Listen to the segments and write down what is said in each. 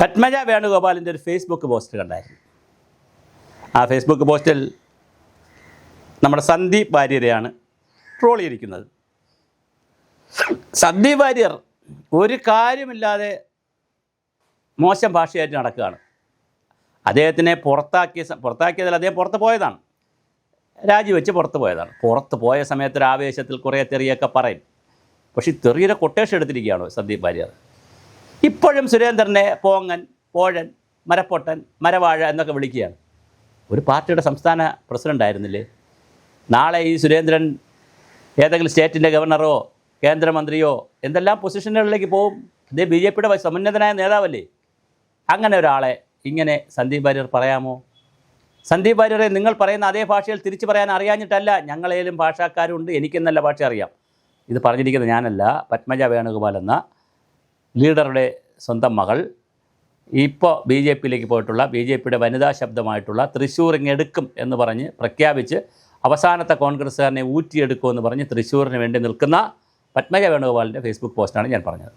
പത്മജ വേണുഗോപാലിന്റെ ഒരു Facebook post കണ്ടായിരുന്നു. ആ ഫേസ്ബുക്ക് പോസ്റ്റിൽ നമ്മുടെ സന്ദീപ് വാര്യരെയാണ് ട്രോൾ ചെയ്തിരിക്കുന്നത്. സന്ദീപ് വാര്യർ ഒരു കാര്യമില്ലാതെ മോശം ഭാഷയായിട്ട് നടക്കുകയാണ്. അദ്ദേഹത്തിനെ പുറത്താക്കിയ പുറത്താക്കിയതിൽ അദ്ദേഹം പുറത്ത് പോയതാണ്. രാജിവെച്ച് പുറത്ത് പോയതാണ്. പുറത്ത് പോയ സമയത്ത് ഒരു ആവേശത്തിൽ കുറേ തെറിയൊക്കെ പറയും. പക്ഷേ തെറിയുടെ കൊട്ടേഷൻ എടുത്തിരിക്കുകയാണോ സന്ദീപ് വാര്യർ. ഇപ്പോഴും സുരേന്ദ്രനെ പോങ്ങൻ പോഴൻ മരപ്പൊട്ടൻ മരവാഴ എന്നൊക്കെ വിളിക്കുകയാണ്. ഒരു പാർട്ടിയുടെ സംസ്ഥാന പ്രസിഡന്റ് ആയിരുന്നില്ലേ? നാളെ ഈ സുരേന്ദ്രൻ ഏതെങ്കിലും സ്റ്റേറ്റിന്റെ ഗവർണറോ കേന്ദ്രമന്ത്രിയോ എന്തെല്ലാം പൊസിഷനുകളിലേക്ക് പോകും? അതേ ബി ജെ പിയുടെ സമുന്നതനായ നേതാവല്ലേ? അങ്ങനെ ഒരാളെ ഇങ്ങനെ സന്ദീപ് വാര്യർ പറയാമോ? സന്ദീപ് വാര്യരെ നിങ്ങൾ പറയുന്ന അതേ ഭാഷയിൽ തിരിച്ചു പറയാൻ അറിയാഞ്ഞിട്ടല്ല. ഞങ്ങളേലും ഭാഷക്കാരുണ്ട് എനിക്കെന്നല്ല നല്ല ഭാഷ അറിയാം. ഇത് പറഞ്ഞിരിക്കുന്നത് ഞാനല്ല പത്മജ വേണുഗോപാൽ എന്ന ലീഡറുടെ സ്വന്തം മകൾ. ഇപ്പോൾ ബി ജെ പിയിലേക്ക് പോയിട്ടുള്ള ബി ജെ പിയുടെ വനിതാ ശബ്ദമായിട്ടുള്ള തൃശ്ശൂർ ഇങ്ങെടുക്കും എന്ന് പറഞ്ഞ് പ്രഖ്യാപിച്ച് അവസാനത്തെ കോൺഗ്രസ്സുകാരനെ ഊറ്റിയെടുക്കുമെന്ന് പറഞ്ഞ് തൃശ്ശൂരിന് വേണ്ടി നിൽക്കുന്ന പത്മജ വേണുഗോപാലിന്റെ ഫേസ്ബുക്ക് പോസ്റ്റാണ് ഞാൻ പറഞ്ഞത്.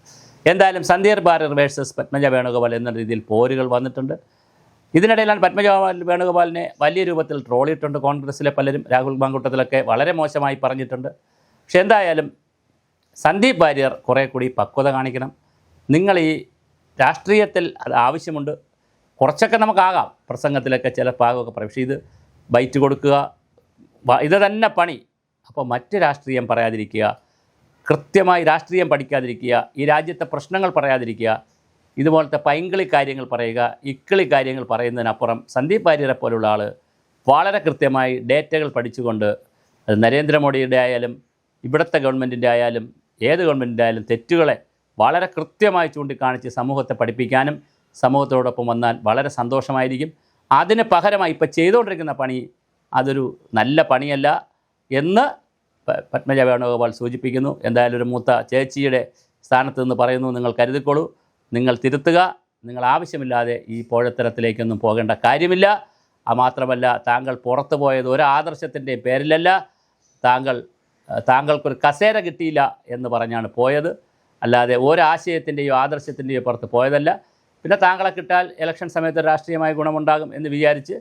എന്തായാലും സന്ദീർ ബാരർ വേഴ്സസ് പത്മജ വേണുഗോപാൽ എന്ന രീതിയിൽ പോരുകൾ വന്നിട്ടുണ്ട്. ഇതിനിടയിലാണ് പത്മജ വേണുഗോപാലിനെ വലിയ രൂപത്തിൽ ട്രോളിയിട്ടുണ്ട് കോൺഗ്രസ്സിലെ പലരും. രാഹുൽ മാങ്കൂട്ടത്തിലൊക്കെ വളരെ മോശമായി പറഞ്ഞിട്ടുണ്ട്. പക്ഷെ എന്തായാലും സന്ദീപ് വാര്യർ കുറേ കൂടി പക്വത കാണിക്കണം. നിങ്ങൾ ഈ രാഷ്ട്രീയത്തിൽ അത് ആവശ്യമുണ്ട്. കുറച്ചൊക്കെ നമുക്കാകാം. പ്രസംഗത്തിലൊക്കെ ചില ഭാഗമൊക്കെ പറയും. പക്ഷേ ഇത് ബൈറ്റ് കൊടുക്കുക ഇത് തന്നെ പണി. അപ്പോൾ മറ്റ് രാഷ്ട്രീയം പറയാതിരിക്കുക കൃത്യമായി രാഷ്ട്രീയം പഠിക്കാതിരിക്കുക ഈ രാജ്യത്തെ പ്രശ്നങ്ങൾ പറയാതിരിക്കുക ഇതുപോലത്തെ പൈങ്കിളി കാര്യങ്ങൾ പറയുക ഇക്കിളി കാര്യങ്ങൾ പറയുന്നതിനപ്പുറം സന്ദീപ് വാര്യരെ പോലുള്ള ആൾ വളരെ കൃത്യമായി ഡേറ്റകൾ പഠിച്ചുകൊണ്ട് അത് നരേന്ദ്രമോദിയുടെ ആയാലും ഇവിടുത്തെ ഗവൺമെന്റിന്റെ ആയാലും ഏത് ഗവൺമെന്റിന്റെ ആയാലും തെറ്റുകളെ വളരെ കൃത്യമായി ചൂണ്ടിക്കാണിച്ച് സമൂഹത്തെ പഠിപ്പിക്കാനും സമൂഹത്തോടൊപ്പം വന്നാൽ വളരെ സന്തോഷമായിരിക്കും. അതിന് പകരമായി ഇപ്പോൾ ചെയ്തുകൊണ്ടിരിക്കുന്ന പണി അതൊരു നല്ല പണിയല്ല എന്ന് പത്മജ വേണുഗോപാൽ സൂചിപ്പിക്കുന്നു. എന്തായാലും ഒരു മൂത്ത ചേച്ചിയുടെ സ്ഥാനത്ത് നിന്ന് പറയുന്നു നിങ്ങൾ കരുതിക്കോളൂ നിങ്ങൾ തിരുത്തുക നിങ്ങൾ ആവശ്യമില്ലാതെ ഈ പോഴത്തരത്തിലേക്കൊന്നും പോകേണ്ട കാര്യമില്ല. മാത്രമല്ല താങ്കൾ പുറത്തു പോയത് ഒരു ആദർശത്തിന്റെയും പേരിലല്ല താങ്കൾ താങ്കൾക്കൊരു കസേര കിട്ടിയില്ല എന്ന് പറഞ്ഞാണ് പോയത്. അല്ലാതെ ഒരാശയത്തിന്റെയോ ആദർശത്തിന്റെയോ പുറത്ത് പോയതല്ല. പിന്നെ താങ്കളെ കിട്ടാൽ ഇലക്ഷൻ സമയത്ത് രാഷ്ട്രീയമായ ഗുണമുണ്ടാകും എന്ന് വിചാരിച്ച്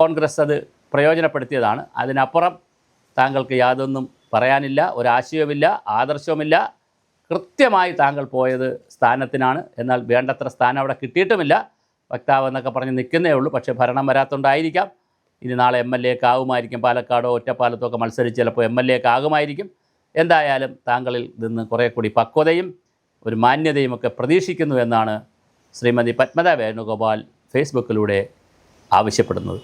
കോൺഗ്രസ് അത് പ്രയോജനപ്പെടുത്തിയതാണ്. അതിനപ്പുറം താങ്കൾക്ക് യാതൊന്നും പറയാനില്ല ഒരാശയവുമില്ല ആദർശവുമില്ല. കൃത്യമായി താങ്കൾ പോയത് സ്ഥാനത്തിനാണ്. എന്നാൽ വേണ്ടത്ര സ്ഥാനം അവിടെ കിട്ടിയിട്ടുമില്ല. വക്താവ് എന്നൊക്കെ പറഞ്ഞ് നിൽക്കുന്നേ ഉള്ളൂ. പക്ഷേ ഭരണം വരാത്തതുകൊണ്ടായിരിക്കാം ഇനി നാളെ എം എൽ എക്ക് ആകുമായിരിക്കും പാലക്കാടോ ഒറ്റപ്പാലത്തോ ഒക്കെ മത്സരിച്ച് ചിലപ്പോൾ എം എൽ എക്ക് ആകുമായിരിക്കും. എന്തായാലും താങ്കളിൽ നിന്ന് കുറേ കൂടി പക്വതയും ഒരു മാന്യതയും ഒക്കെ പ്രതീക്ഷിക്കുന്നു എന്നാണ് ശ്രീമതി പത്മത വേണുഗോപാൽ ഫേസ്ബുക്കിലൂടെ ആവശ്യപ്പെടുന്നത്.